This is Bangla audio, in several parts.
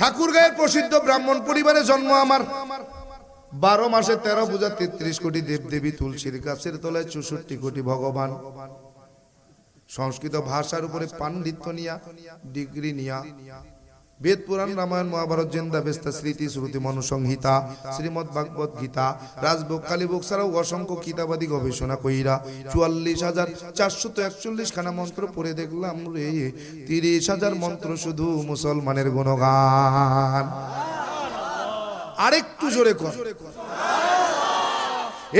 ঠাকুরগাঁয়ের প্রসিদ্ধ ব্রাহ্মণ পরিবারে জন্ম আমার। বারো মাসে তেরো পূজা তেত্রিশ কোটি দেবদেবী তুলসীর গাছের তলায় চৌষট্টি কোটি ভগবান। সংস্কৃত ভাষার উপরে পাণ্ডিত্য নিয়া, ডিগ্রি নিয়া। বেদ পুরাণ রামায়ণ, মহাভারত, জেন্দা, বেস্তা, স্মৃতি, শ্রুতি, মনুসংহিতা, শ্রীমদ ভাগবত গীতা, রাজভোগ, কালীভোগ ছাড়াও অসংখ্য কিতাবাদি গবেষণা কইরা চুয়াল্লিশ হাজার চারশত একচল্লিশ খানা মন্ত্র পড়ে দেখলাম রে। তিরিশ হাজার মন্ত্র শুধু মুসলমানের গুণগান। আরেকটু জোরে কর।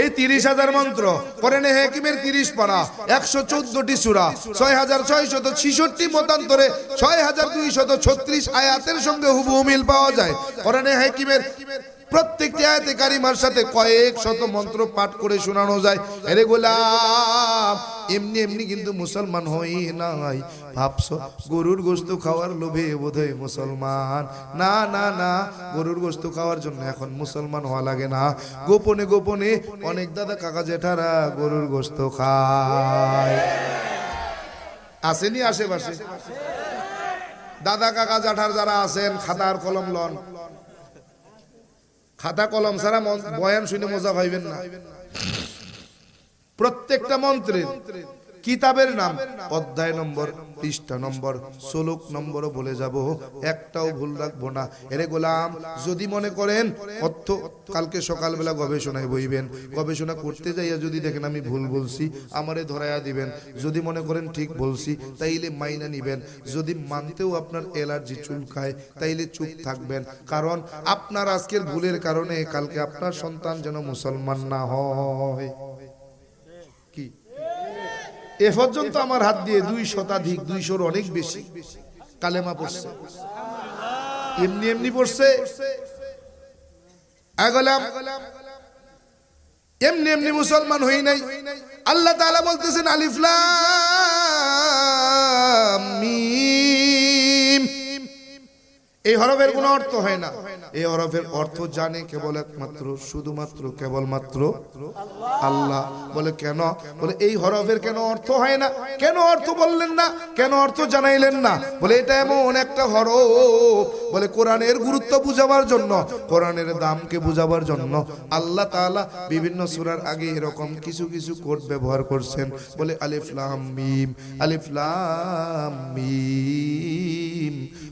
এই তিরিশ হাজার মন্ত্র কোরআনে হেকিমের তিরিশ পারা, একশো চোদ্দটি সুরা, ছয় হাজার ছয় শত ছিষট্টি মতান্তরে, ছয় হাজার দুই শত ছত্রিশ আয়াতের সঙ্গে হুবহু মিল পাওয়া যায়। কোরআনে হেকিমের প্রত্যেকটি আয়াতে কারিমার সাথে কয়েক শত মন্ত্র পাঠ করে শোনানো যায়। এরে গোলাম, এমনি এমনি কিন্তু মুসলমান হই নাই। ভাবছ, গরুর গোস্ত খাওয়ার লোভে বোধহয় মুসলমান? না না না, গরুর গোস্ত খাওয়ার জন্য এখন মুসলমান হওয়া লাগে না। গোপনে গোপনে অনেক দাদা কাকা জেঠারা গরুর গোস্ত খায়। আসেনি আশেপাশে? দাদা কাকা জাঠার যারা আছেন, খাতার কলম লন। খাতা কলম ছাড়া বয়ান শুনে মজা পাইবেন না। প্রত্যেকটা মন্ত্রের কিতাবের নাম, অধ্যায় নম্বর, পৃষ্ঠা নম্বর, শ্লোক নম্বরও বলে যাব। একটাও ভুল রাখব না। এরে গোলাম, যদি মনে করেন অর্থ কালকে সকালবেলা গবেষণায় বইবেন, গবেষণা করতে যাইয়া যদি দেখেন আমি ভুল বলছি, আমারে ধরাইয়া দিবেন। যদি মনে করেন ঠিক বলছি, তাইলে মাইনা নিবেন। যদি মানতেও আপনার অ্যালার্জি চুলকায়, তাইলে চুপ থাকবেন। কারণ আপনার আজকের ভুলের কারণে কালকে আপনার সন্তান যেন মুসলমান না হয়। এ পর্যন্ত আমার হাত দিয়ে দুই শতাধিক, দুইশোর অনেক বেশি কালেমা পড়ছে। এমনি এমনি পড়ছে। এমনি এমনি মুসলমান হই নাই। আল্লাহ তাআলা বলতেছেন, আলিফ এই হরফের কোনো অর্থ হয় না। এই হরফের অর্থ জানে কেবল একমাত্র, শুধুমাত্র, কেবলমাত্র আল্লাহ। বলে কেন? বলে এই হরফের কেন অর্থ হয় না? কেন অর্থ বললেন না? কেন অর্থ জানাইলেন না? বলে এটা এমন একটা হরফ। বলে কোরআনের গুরুত্ব বুঝাবার জন্য, কোরআনের দামকে বুঝাবার জন্য আল্লাহ তাআলা বিভিন্ন সূরার আগে এরকম কিছু কিছু কোড ব্যবহার করছেন। বলে আলিফ লাম মিম, আলিফ লাম মিম।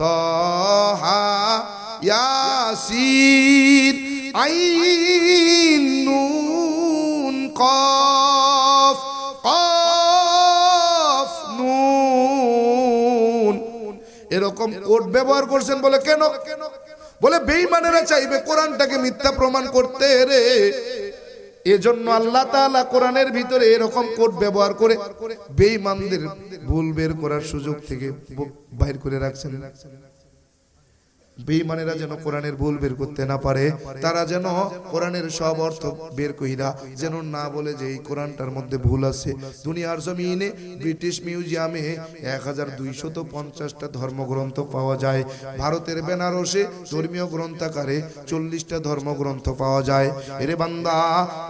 তহা ইয়াসিন আইন নুন কফ নুন। এরকম কোড ব্যবহার করছেন বলে কেন? বলে বেঈমানেরা চাইবে কোরআনটাকে মিথ্যা প্রমাণ করতে রে। এজন্য আল্লাহ তাআলা কোরআনের ভিতরে এরকম কোড ব্যবহার করে বেঈমানদের ভুল বের করার সুযোগ থেকে বাইর করে রাখছেন। বেঈমানেরা যেন কোরআনের ভুল বের করতে না পারে, তারা যেন কোরআনের সব অর্থ বের কইরা যেন না বলে যে এই কোরআনটার মধ্যে ভুল আছে। দুনিয়ার জমিনে ব্রিটিশ মিউজিয়ামে এক হাজার দুইশত পঞ্চাশটা ধর্মগ্রন্থ পাওয়া যায়। ভারতের বেনারসে ধর্মীয় গ্রন্থাকারে চল্লিশটা ধর্মগ্রন্থ পাওয়া যায়। এরে বান্দা,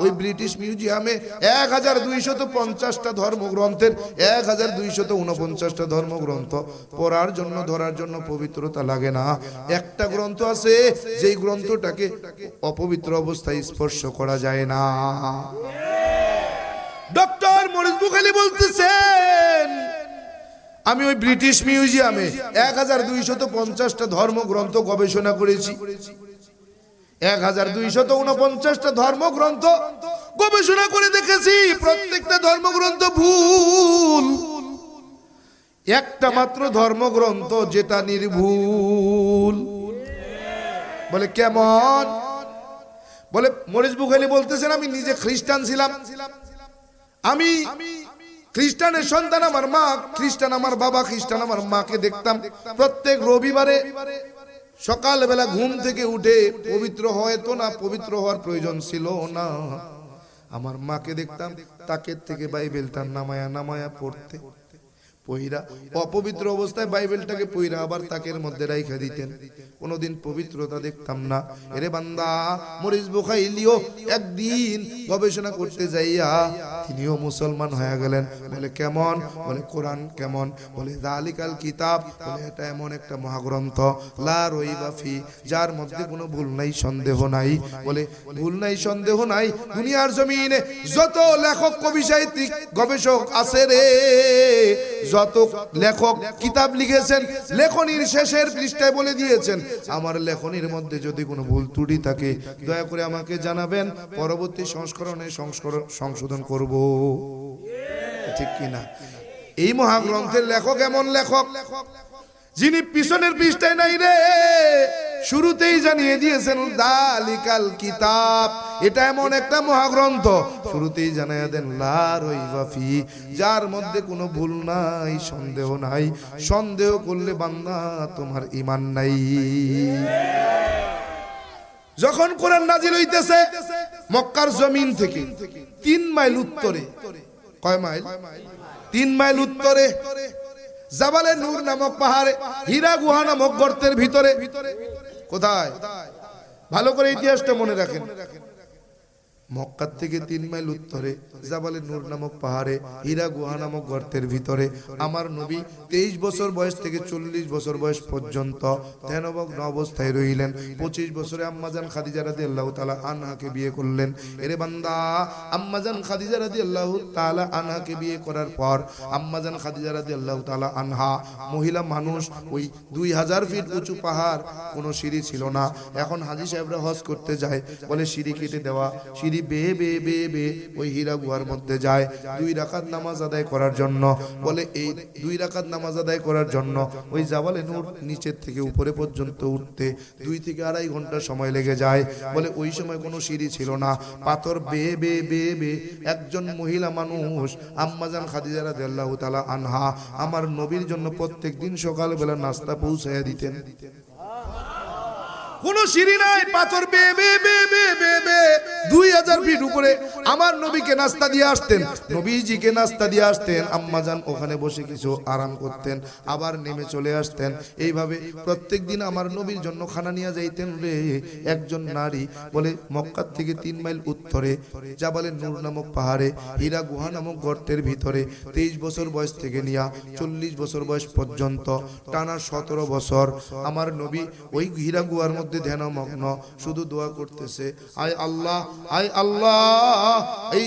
ওই ব্রিটিশ মিউজিয়ামে এক হাজার দুইশত পঞ্চাশটা ধর্মগ্রন্থের এক হাজার দুইশত উনপঞ্চাশটা ধর্মগ্রন্থ পড়ার জন্য, ধরার জন্য পবিত্রতা লাগে না। একটা গ্রন্থ আছে, যেই গ্রন্থটাকে অপবিত্র অবস্থায় স্পর্শ করা যায় না। ডক্টর মরিস বুখালি বলতেছেন, আমি ওই ব্রিটিশ মিউজিয়ামে এক হাজার দুইশত পঞ্চাশটা ধর্মগ্রন্থ গবেষণা করেছি। এক হাজার দুইশত উনপঞ্চাশটা ধর্মগ্রন্থ গবেষণা করে দেখেছি, প্রত্যেকটা ধর্মগ্রন্থ ভুল। একটা মাত্র ধর্মগ্রন্থ যেটা নির্ভুল। বলে, কেমন? বলে মরিস বুখালি বলতেছেন, আমি নিজে খ্রিস্টান ছিলাম। আমি খ্রিস্টানের সন্তান আমার মা, খ্রিস্টান আমার বাবা, খ্রিস্টান আমার মাকে দেখতাম। প্রত্যেক রবিবারে সকালবেলা ঘুম থেকে উঠে পবিত্র হয়তো না, পবিত্র হওয়ার প্রয়োজন ছিল না। আমার মাকে দেখতাম তাকে থেকে বাইবেলটা নামায়া নামায়া পড়তে। পহিরা অপবিত্র অবস্থায় বাইবেলটাকে পহিরা আবার তাকের মধ্যে রাইখা দিতেন। কোনোদিন পবিত্রতা দেখতাম না। এরে বান্দা, মরিস বুখাইলিও একদিন গবেষণা করতে যাইয়া তিনিও মুসলমান হয়ে গেলেন। বলে, কেমন? বলে, কোরআন কেমন? বলে দালিকাল কিতাব। বলে, এটা এমন একটা মহাগ্রন্থ। লা রইবাফি যার মধ্যে কোনো ভুল নাই, সন্দেহ নাই। বলে, ভুল নাই, সন্দেহ নাই। দুনিয়ার জমিনে যত লেখক, কবি, সাহিত্যিক, গবেষক আছে রে। যত লেখক কিতাব লিখেছেন, লেখনির শেষের পৃষ্ঠায় বলে দিয়েছেন, আমার লেখনির মধ্যে যদি কোনো ভুল ত্রুটি থাকে, দয়া করে আমাকে জানাবেন, পরবর্তী সংস্করণে সংস্করণ সংশোধন করব। ঠিক কিনা এই মহাগ্রন্থের লেখক এমন লেখক লেখক, যিনি পিছনের পৃষ্ঠায় নাই রে। শুরুতেই জানিয়ে দিয়েছেন, দালিকাল কিতাব। এটা এমন একটা মহাগ্রন্থ। শুরুতেই জানিয়ে দেন, লা রইবাফি যার মধ্যে কোনো ভুল নাই, সন্দেহ নাই। সন্দেহ করলে বান্দা তোমার ইমান নাই। যখন কোরআন নাজিল হইতেছে, মক্কার জমিন থেকে তিন মাইল উত্তরে, কয় মাইল? তিন মাইল উত্তরে, জাবালে নূর নামক পাহাড়ে, হীরা গুহা নামক গর্তের ভিতরে কোথায়? ভালো করে ইতিহাসটা মনে রাখেন। মক্কার থেকে তিন মাইল উত্তরে জাবালে নূর নামক পাহাড়ে হীরা গুহা নামক গর্তের ভিতরে আমার নবী তেইশ বছর বয়স থেকে চল্লিশ বছর বয়স পর্যন্ত ধ্যানভগ্ন অবস্থায় রইলেন। পঁচিশ বছরে আম্মাজান খাদিজা রাদি আল্লাহ তালা আনহাকে বিয়ে করলেন। এরে বান্দা আম্মাজান খাদিজা রাদি আল্লাহ তালা আনহাকে বিয়ে করার পর আম্মাজান খাদিজা রাদি আল্লাহ তালা আনহা মহিলা মানুষ ওই দুই হাজার ফিট উঁচু পাহাড় কোনো সিঁড়ি ছিল না। এখন হাজি সাহেবরা হজ করতে যায়, বলে সিঁড়ি কেটে দেওয়া, সিঁড়ি বেয়ে বেয়ে বেয়ে বেয়ে ওই হীরা গুহার মধ্যে যায়। দুই রাকাত নামাজ আদায় করার জন্য। বলে, এই দুই রাকাত নামাজ আদায় করার জন্য ওই জাবালে নূর নিচের থেকে উপরে পর্যন্ত উঠতে দুই থেকে আড়াই ঘণ্টা সময় লেগে যায়। বলে, ওই সময় কোনো সিঁড়ি ছিল না। পাথর বেয়ে বেয়ে বেয়ে বেয়ে একজন মহিলা মানুষ আম্মাজান খাদিজা রাদিয়াল্লাহু তাআলা আনহা, আমার নবীর জন্য প্রত্যেক দিন সকালবেলা নাস্তা পৌঁছাইয়া দিতেন। কোন সিঁড়ি নাই, পাথর বে বে বে বে বে বে দুই হাজার ফিট উপরে আমার নবীকে নাস্তা দিয়ে আসতেন। নবীজিকে নাস্তা দিয়ে আসতেন আম্মাজান ওখানে বসে কিছু আরাম করতেন, আবার নেমে চলে আসতেন। এইভাবে প্রত্যেক দিন আমার নবীর জন্য খানা নিয়ে যাইতেন রে। একজন নারী বলে, মক্কার থেকে তিন মাইল উত্তরে জাবালে নূর নামক পাহাড়ে, হীরা গুহা নামক গর্তের ভিতরে, তেইশ বছর বয়স থেকে নিয়া চল্লিশ বছর বয়স পর্যন্ত, টানা সতেরো বছর। আমার নবী ওই হীরা গুহার মধ্যে ধ্যানমগ্ন শুধু দোয়া করতেছে আয় আল্লাহ আয় আল্লাহ এই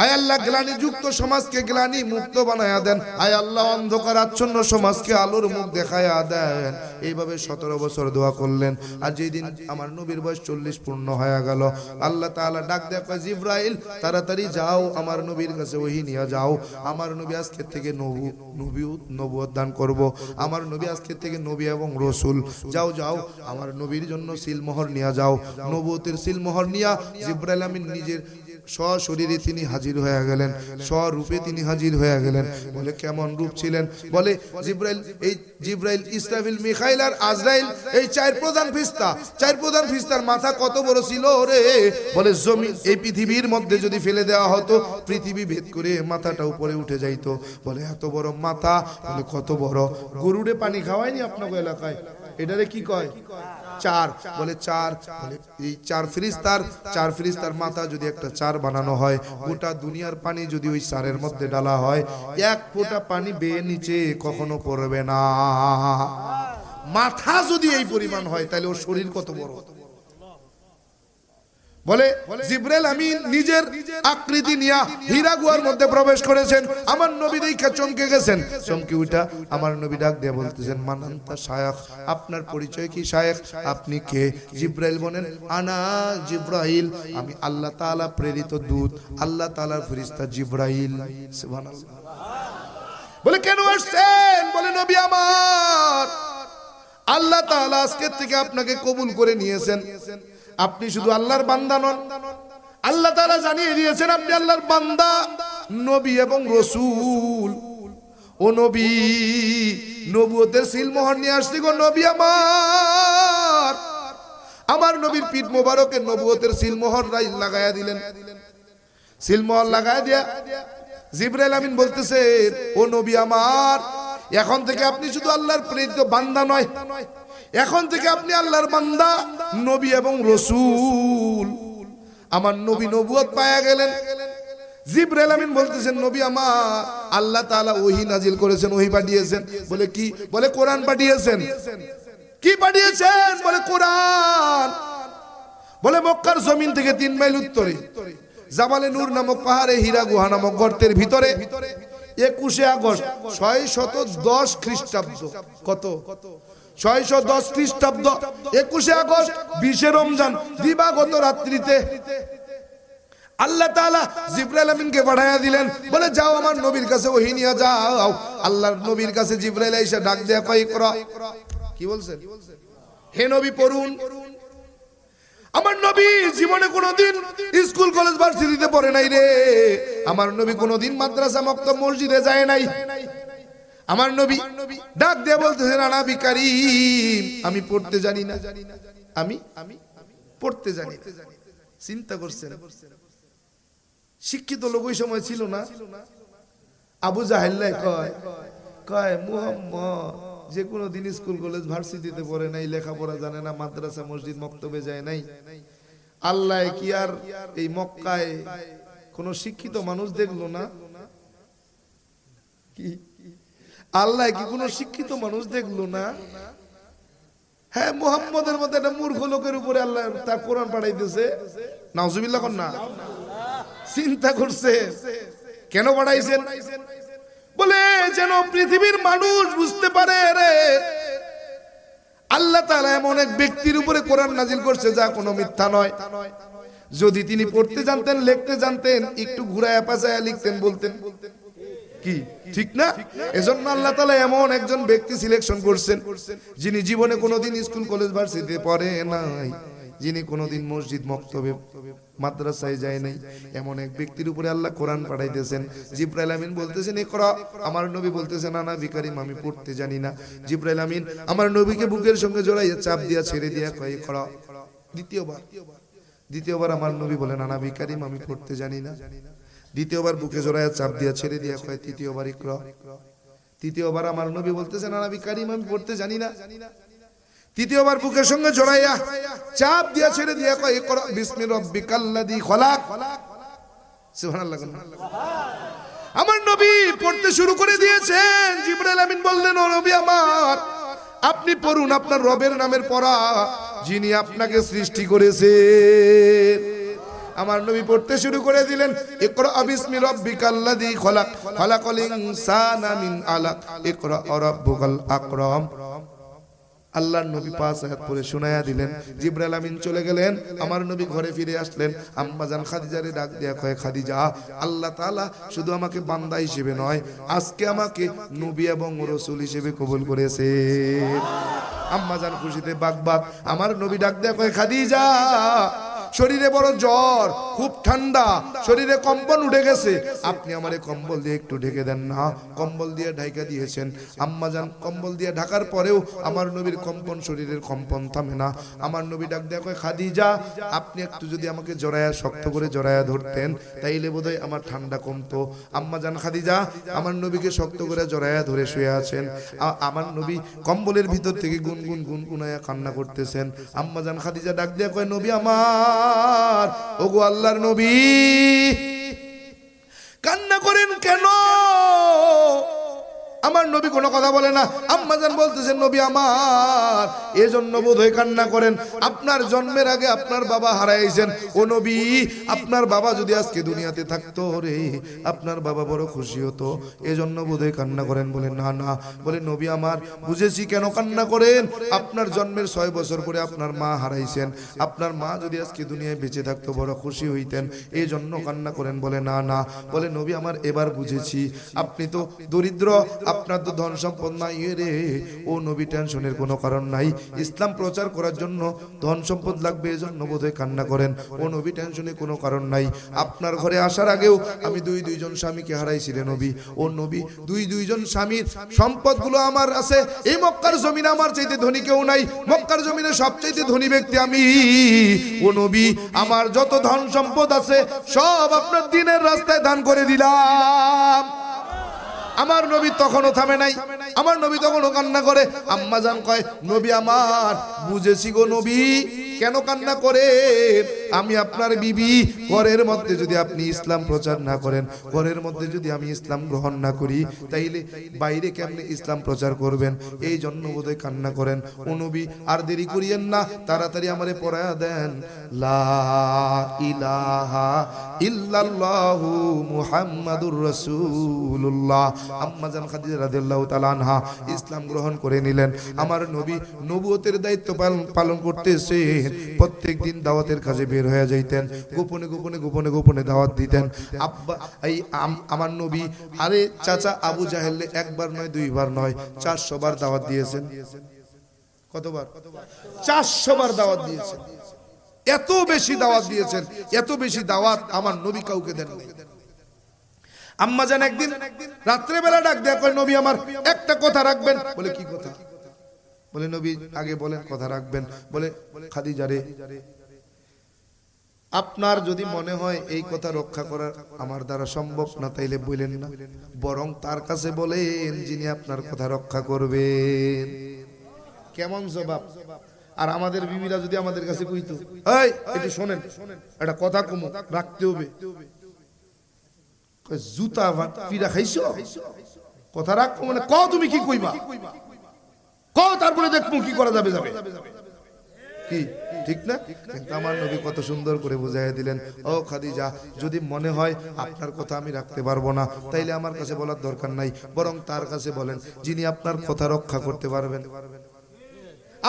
আয় আল্লাহ, গ্লানি যুক্ত সমাজকে গ্লানি মুক্ত বানায়া দেন। আয় আল্লাহ অন্ধকার আচ্ছন্ন সমাজকে আলোর মুখ দেখায়া দেন। এইভাবে সতেরো বছর দোয়া করলেন। আর যেই দিন আমার নবীর বয়স চল্লিশ পূর্ণ হয়ে গেল, আল্লাহ তাআলা ডাক দেখা জিব্রাইল, তাড়াতাড়ি যাও, আমার নবীর কাছে ওহি নিয়ে যাও। আমার নবী আজকের থেকে নবু নবী নবুয়ত দান করব। আমার নবী আজকের থেকে নবী এবং রসুল। যাও যাও, আমার নবীর জন্য সিলমোহর নিয়ে যাও। নবুয়তের সিলমোহর নিয়া জিব্রাইল আমিন নিজের স্বশরীরে তিনি হাজির হয়ে গেলেন, স্বরূপে তিনি হাজির হয়ে গেলেন। বলে, কেমন রূপ ছিলেন? বলে, জিব্রাইল, এই জিব্রাইল, ইসরাফিল, মিখাইল আর আজরাইল, এই চার প্রধান ফিস্তা চার প্রধান ফিস্তার মাথা কত বড় ছিল রে? বলে জমি এই পৃথিবীর মধ্যে যদি ফেলে দেওয়া হতো, পৃথিবী ভেদ করে মাথাটা উপরে উঠে যাইতো। বলে, এত বড় মাথা? বলে, কত বড়? গরুরে পানি খাওয়ায়নি আপনাকে এলাকায়? এটারে কি কয়? চার, বলে চার এই চার ফিরিস্তার চার ফিরিস্তার মাথা যদি একটা চার বানানো হয়, গোটা দুনিয়ার পানি যদি ওই চারের মধ্যে ডালা হয়, এক ফোঁটা পানি বেয়ে নিচে কখনো পড়বে না। মাথা যদি এই পরিমাণ হয়, তাহলে ওর শরীর কত বড়? বলে, জিব্রাইল আমিন নিজের আকৃতি নিয়া হীরা গুহার মধ্যে প্রবেশ করেছেন। আমার নবী দেখা চমকে গেছেন। চমকে উঠা আমার নবী ডাক দিয়ে বলতেছেন, মানান্তা শায়খ, আপনার পরিচয় কি শায়খ? আপনি কে? জিব্রাইল বলেন, আনা জিব্রাইল, আমি আল্লাহ তাআলা প্রেরিত দূত, আল্লাহ তাআলার ফেরেশতা জিব্রাইল। সুবহানাল্লাহ। বলে, কেন আসছেন? বলে, নবী আমার, আল্লাহ তাআলা আজকের থেকে আপনাকে কবুল করে নিয়েছেন। আপনি শুধু আল্লাহর বান্দা নন। আল্লাহ তাআলা জানিয়ে দিয়েছেন, আপনি আল্লাহর বান্দা, নবী এবং রসুল। ও নবী, নবুয়তের সিলমোহর নিয়ে আসছি গো নবী আমার। আমার নবীর পিঠ মোবারকে নবুয়তের সিলমোহর রাই লাগায়া দিলেন। সিলমোহর লাগায়া দিয়া জিব্রাইল আমিন বলতেছে, ও নবী আমার, এখন থেকে আপনি শুধু আল্লাহর প্রেরিত বান্দা নয় এখন থেকে আপনি আল্লাহর বান্দা, নবী এবং রসুল। আমার নবী নবুয়ত পায়া গেলেন। জিব্রাইল আমিন বলতেছেন, নবী আমার, আল্লাহ তাআলা ওহী নাজিল করেছেন, ওহী পাঠিয়েছেন। বলে কি? বলে কোরআন পাঠিয়েছেন। কি পাঠিয়েছেন? বলে কোরআন। বলে মক্কার জমিন থেকে তিন মাইল উত্তরে, জামালে নূর নামক পাহাড়ে হীরা গুহা নামক গর্তের ভিতরে, একুশে আগস্ট, ছয় শত দশ খ্রিস্টাব্দ। কত? ছয়শো দশ খ্রিস্টাব্দ একুশে আগস্ট, বিশে রমজান, দিবাগত রাত্রিতে আল্লাহ তাআলা জিব্রাইল আমিনকে পাঠাইয়া দিলেন। বলে, যাও আমার নবীর কাছে ওহী নিয়ে যাও। আল্লাহর নবীর কাছে জিব্রাইল এসে ডাক দেয়া কই করা। কি বলছেন? হে নবী, পড়ুন। আমার নবী জীবনে কোনোদিন স্কুল, কলেজ, ভার্সিটিতে পড়ে নাই রে। আমার নবী কোনোদিন মাদ্রাসা, মক্তব, মসজিদে যায় নাই। আমার নবী ডাক দিয়ে বলতেছে, রানা বিকারি আমি পড়তে জানি না। আমি আমি পড়তে জানি চিন্তা করছেন? শিক্ষিত লোক ওই সময় ছিল না? আবু জাহেল্লাই কয় কয়, মুহাম্মদ, যে কোনো দিন স্কুল, কলেজ, ভার্সিটিতে পড়ে নাই, লেখাপড়া জানে না, মাদ্রাসা, মসজিদ, মক্তবে যায় নাই। আল্লাহ কি আর এই মক্কায় কোন শিক্ষিত মানুষ দেখল না? কি? আল্লাহ কি কোন শিক্ষিত মানুষ দেখল না? হ্যাঁ মোহাম্মদের মধ্যে একটা মূর্খ লোকের উপরে আল্লাহ তার কোরআন পাঠাইতেছে। নাউজুবিল্লাহ না চিন্তা করছে, কেন পাঠাইছেন? বলে, যেন পৃথিবীর মানুষ বুঝতে পারে রে। আল্লাহ তাআলা এমন এক ব্যক্তির উপরে কোরআন নাজিল করছে যা কোনো মিথ্যা নয়। যদি তিনি পড়তে জানতেন, লিখতে জানতেন, একটু ঘুরায় পাচায়া লিখতেন বলতেন বলতেন। কি? ঠিক না? এজন্য আল্লাহ তাআলা এমন একজন ব্যক্তি সিলেকশন করছেন, যিনি জীবনে কোনোদিন স্কুল কলেজ ভার্সিটিতে পড়ে নাই। যিনি কোনোদিন মসজিদ, মক্তবে, মাদ্রাসায় যায় নাই। এমন এক ব্যক্তির উপরে আল্লাহ কোরআন পাঠাইতেছেন। জিব্রাইল আমিন বলতেছেন এ করা আমার নবী বলতেছেন না বিকারিম আমি পড়তে জানি না। জিব্রাইল আমিন আমার নবীকে বুকের সঙ্গে জড়াইয়া চাপ দিয়া ছেড়ে দিয়া কয় করা দ্বিতীয়বার দ্বিতীয়বার আমার নবী বলেন না বিকারিম আমি পড়তে জানি না। দ্বিতীয়বার বুকে জড়াইয়া চাপ দিয়া ছেড়ে দিয়া কয়, তৃতীয়বার ইকরা। তৃতীয়বার আমার নবী বলতেছেন না না বিকারিম আমি পড়তে জানি না। তৃতীয়বার বুকের সঙ্গে জড়াইয়া চাপ দিয়া ছেড়ে দিয়া কয়, ইকরা বিসমি রব্বিকাল্লাযী খলাক। সুবহানাল্লাহ আমার নবী পড়তে শুরু করে দিয়েছেন, জিবরাইল আমিন বললেন, ও নবী আমার, আপনি পড়ুন আপনার রবের নামের পড়া যিনি আপনাকে সৃষ্টি করেছেন। আমার নবী পড়তে শুরু করে দিলেন, ইকরা বিসমি খলাক, খলাকাল ইনসানা মিন আলাক, ইকরা রাব্বুকাল আকরাম। আল্লাহর নবী পাঁচ আয়াত পরে শোনায়া দিলেন। জিব্রাইল আমিন চলে গেলেন, আমার নবী ঘরে ফিরে আসলেন। আম্মাজান খাদিজারে ডাক দেয়া কয়, খাদিজা, আল্লাহ তাআলা শুধু আমাকে বান্দা হিসেবে নয়, আজকে আমাকে নবী এবং রসূল হিসেবে কবুল করেছে। আম্মাজান খুশিতে বাগবাগ, আমার নবী ডাক দেয়া কয়, খাদিজা শরীরে বড় জ্বর, খুব ঠান্ডা, শরীরে কম্পন উঠে গেছে। আপনি আমারে কম্বল দিয়ে একটু ঢেকে দেন না। কম্বল দিয়ে ঢাকা দিয়েছেন। আম্মা যান, কম্বল দিয়ে ঢাকার পরেও আমার নবীর কম্পন শরীরের কম্পন থামে না। আমার নবী ডাক কয়, খাদিজা, আপনি একটু যদি আমাকে জড়ায়া, শক্ত করে জড়ায়া ধরতেন, তাইলে বোধহয় আমার ঠান্ডা কমতো। আম্মা জান খাদিজা, আমার নবীকে শক্ত করে জড়ায়া ধরে শুয়ে আছেন। আমার নবী কম্বলের ভিতর থেকে গুনগুন, গুনগুনায়া কান্না করতেছেন। আম্মা জান খাদিজা, ডাক দেয়া কয়, নবী আমার ওগো আল্লাহর নবী। কান্না করেন কেন? আমার নবী কোনো কথা বলে না। আম্মাজান বলতেছেন নবী আমার, এজন্য বোধহয় কান্না করেন। আপনার জন্মের আগে আপনার বাবা হারাইছেন। ও নবী, আপনার বাবা যদি আজকে দুনিয়াতে থাকতো রে, আপনার বাবা বড় খুশি হতো। এজন্য বোধহয় কান্না করেন বলে, না না। বলে, নবী আমার, বুঝেছি কেন কান্না করেন? আপনার জন্মের ছয় বছর পরে আপনার মা হারাইছেন। আপনার মা যদি আজকে দুনিয়ায় বেঁচে থাকতো, বড় খুশি হইতেন। এই জন্য কান্না করেন বলে, না না। বলে, নবী আমার, এবার বুঝেছি। আপনি তো দরিদ্র আপনার তো ধন সম্পদ নাই রে। ও নবী, টেনশনের কোনো কারণ নাই। ইসলাম প্রচার করার জন্য ধন সম্পদ লাগবে, এজন্য বোধহয় কান্না করেন। ও নবী, টেনশনে কোনো কারণ নাই। আপনার ঘরে আসার আগেও আমি দুই, দুইজন স্বামীকে হারাইছি রে নবী। ও নবী, দুই, দুইজন স্বামীর সম্পদগুলো আমার আছে। এই মক্কার জমিন আমার চাইতে ধনী কেউ নাই। মক্কার জমিনে সবচাইতে ধনী ব্যক্তি আমি। ও নবী, আমার যত ধন সম্পদ আছে, সব আপনার দিনের রাস্তায় দান করে দিলাম। আমার নবী তখনও থামে নাই। আমার নবী তখনও কান্না করে। আম্মা জান কয়, নবী আমার, বুঝেছি গো নবী। কেন কান্না করে? আমি আপনার বিবি। ঘরের মধ্যে যদি আপনি ইসলাম প্রচার না করেন, ঘরের মধ্যে যদি আমি ইসলাম গ্রহণ না করি, তাইলে বাইরে কেমনে ইসলাম প্রচার করবেন? এই জন্য বোধহয় কান্না করেন। ও নবী, আর দেরি করিয়েন না, তাড়াতাড়ি আমারে পড়ায়া দেন। লা ইলাহা ইসলাম গ্রহণ করে নিলেন। আমার নবী নবুয়তের দায়িত্ব পালন পালন করতেছে প্রত্যেক দিন দাওয়াতের কাজে বের হয়ে যাইতেন, গোপনে গোপনে গোপনে গোপনে দাওয়াত দিতেন। আব্বা, এই আমার নবী, আরে চাচা আবু জাহেলে একবার নয়, দুইবার নয় চারশো বার দাওয়াত দিয়েছেন। কতবার? চারশো বার দাওয়াত দিয়েছেন। এত বেশি দাওয়াত দিয়েছেন, এত বেশি দাওয়াত আমার নবী কাউকে দেন। আম্মা জান একদিন রাত্রে বেলা ডাক দেয়া নবী আমার একটা কথা রাখবেন। বলে, কি কথা? বলে, নবী, আগে বলেন কথা রাখবেন। বলে, খাদিজা রে, আপনার যদি মনে হয় এই কথা রক্ষা করা আমার দ্বারা সম্ভব না, তাইলে বললেন না। বরং তার কাছে বলেন, যিনি আপনার কথা রক্ষা করবেন। কেমন জবাব? আর আমাদের বিবিরা যদি আমাদের কাছে কইতো, এই, একটু শোনেন, একটা কথা কমু, রাখতে হবে। জুতা পিড়া খাইছো? কথা রাখব মানে ক, তুমি কি কইবা? তারপরে দেখব কি করা যাবে যাবে। কি? ঠিক না? কিন্তু আমার নবী কত সুন্দর করে বুঝাই দিলেন, ও খাদিজা, যদি মনে হয় আপনার কথা আমি রাখতে পারব না, তাইলে আমার কাছে বলার দরকার নাই। বরং তার কাছে বলেন, যিনি আপনার কথা রক্ষা করতে পারবেন।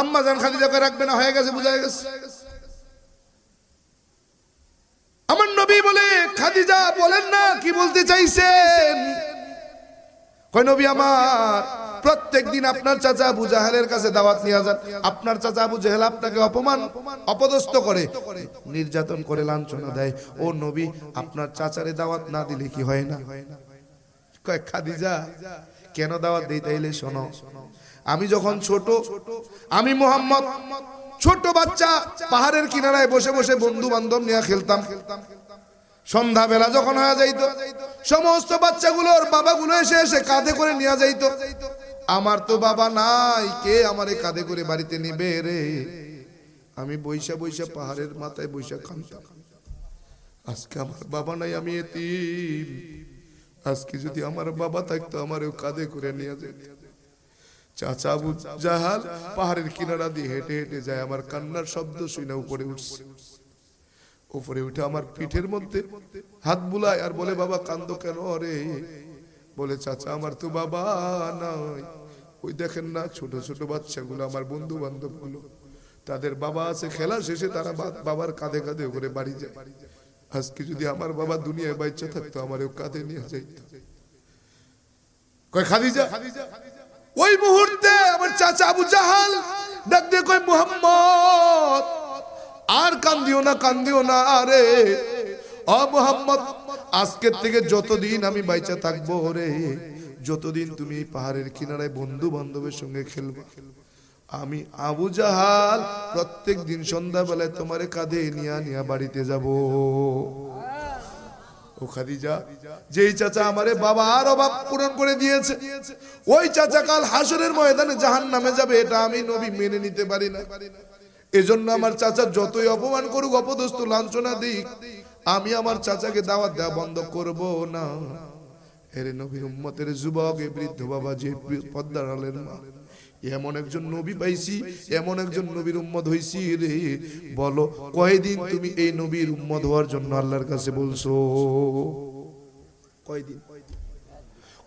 আম্মা জান খাদিজাকে রাখবে না, হয়ে গেছে বুঝা গেছে। আমার নবী বলে, খাদিজা, বলেন না কি বলতে চাইছেন? কয়, নবী আমার প্রত্যেক দিন আপনার চাচা আবু জাহেলের কাছে দাওয়াত নিয়ে যান। আপনার চাচা আবু জাহেল আপনাকে অপমান, অপদস্থ করে, নির্যাতন করে, লাঞ্ছনা দেয়। ও নবী, আপনার চাচারে দাওয়াত না দিলে কি হয় না? কয়, খাদিজা, কেন দাওয়াত দেই তাইলে শোনো। আমি যখন ছোট, আমি মোহাম্মদ, ছোট বাচ্চা, পাহাড়ের কিনারায় বসে বসে বন্ধু বান্ধব নিয়ে খেলতাম। সন্ধ্যাবেলা যখন হয়ে যাইতো, সমস্ত বাচ্চাগুলোর বাবাগুলো এসে এসে কাঁধে করে নিয়ে যাইতো। আমার তো বাবা নাই, কে আমারে কাঁধে করে বাড়িতে নিবে রে? আমি বৈশা বৈশা পাহাড়ের মাথায় বৈশা কাঁদতাম আজকে আমার বাবা নাই, আমি এতিম। আজকে যদি আমার বাবা থাকতো, আমারও কাঁধে করে নিয়ে যেত। চাচা আবু জাহাল পাহাড়ের কিনারা দিয়ে হেঁটে হেঁটে যায়, আমার কান্নার শব্দ শুনে উপরে উঠছে। উপরে উঠে আমার পিঠের মধ্যে হাত বুলায় আর বলে, বাবা কান্দ কেন রে? বলে, চাচা, আমার তো বাবা নাই। ওই দেখেন না, ছোট ছোট বাচ্চাগুলো, আমার বন্ধু বান্ধবগুলো। তাদের বাবা আছে, খেলা শেষে তারা বাবার কাঁধে কাঁধে করে বাড়ি যায়। আজকে যদি আমার বাবা দুনিয়ায় বাচ্চা থাকতো আমার কাঁধে নিয়ে যাইত। ওই মুহূর্তে আমার চাচা আবু জাহাল ডাক দিয়ে মুহাম্মদ, আর কান্দিও না কান্দিও না আরে ও মোহাম্মদ, আজকের থেকে যতদিন আমি বাইচা থাকব রে যতদিন তুমি এই পাহাড়ের কিনারায় বন্ধু বান্ধবের সঙ্গে খেলবে। আমি আবু জাহাল প্রত্যেক দিন সন্ধ্যাবেলায় তোমারে কাঁধে নিয়া নিয়া বাড়িতে যাব। যেই চাচা আমারে পূরণ করে দিয়েছে, ওই ময়দানে নামে যাবে, এটা আমি মেনে নিতে পারি না। এজন্য আমার যতই অপমান করুক, অপদস্থ লাঞ্ছনা আমি আমার চাচাকে দাওয়াত দেওয়া বন্ধ করব না। উম্মতের যুবক এ বৃদ্ধ বাবা যে পদ্মার আলের মা। এমন একজন নবী পাইছি, এমন একজন নবীর উম্মত হইছি রে। বলো, কয়দিন তুমি এই নবীর উম্মত হওয়ার জন্য আল্লাহর কাছে বলছো? কয়দিন?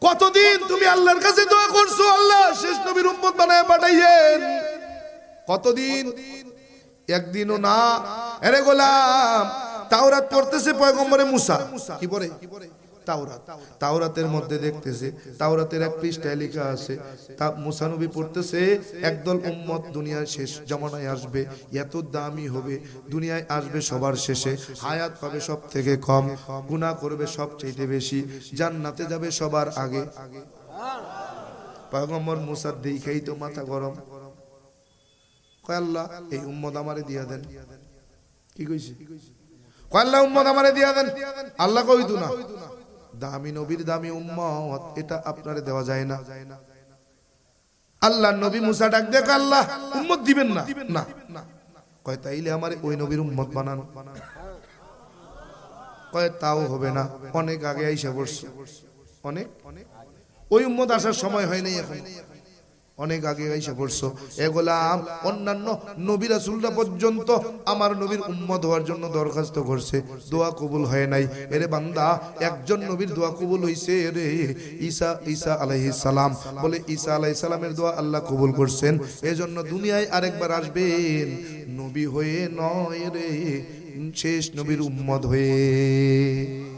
কতদিন তুমি আল্লাহর কাছে দোয়া করছ? আল্লাহ শেষ নবীর উম্মত বানায় পাঠাইয়েন। কতদিন? একদিনও না। এরে গোলাম, তাওরাত পড়তেছে পয়গম্বরে মুসা। কি পড়ে? তাওরাত। তাওরাতের মধ্যে দেখতেছে, তাওরাতের এক পৃষ্ঠায় লেখা আছে, তা মুসানবী পড়তেছে, একদল উম্মত দুনিয়ার শেষ জমানায় আসবে, এত দামি হবে, দুনিয়ায় আসবে সবার শেষে, হায়াত পাবে সব থেকে কম, গুনাহ করবে সবচেয়ে বেশি, জান্নাতে যাবে সবার আগে। পয়গম্বর মুসার দেখেই তো মাথা গরম। কয় আল্লাহ, এই উম্মত আমারে দিয়া দেন। কি কইছে? কয় আল্লাহ, উম্মত আমারে দিয়া দেন। আল্লাহ কইতো না। দামি নবীর দামি উম্মত, এটা আপনারে দেওয়া যায় না। আল্লাহ নবী মুসা ডাক দেখ, আল্লাহ, উম্মত দিবেন না। না। কয়, তাইলে আমারে ওই নবীর উম্মত বানান। কয়, তাও হবে না। অনেক আগে আইসা পড়ছে। অনেক? ওই উম্মত আসার সময় হয় নাই এখন। অনেক আগে এসে পড়ছো। এগুলাম অন্যান্য নবী রাসূলরা পর্যন্ত আমার নবীর উম্মত হওয়ার জন্য দরখাস্ত করছে। দোয়া কবুল হয় নাই। এরে বান্দা, একজন নবীর দোয়া কবুল হইছে রে। ঈসা ঈসা আলাইহিস সালাম। বলে ঈসা আলাইহিস সালামের দোয়া আল্লাহ কবুল করছেন। এজন্য দুনিয়ায় আরেকবার আসবেন। নবী হয়ে নয় রে, শেষ নবীর উম্মত হয়ে।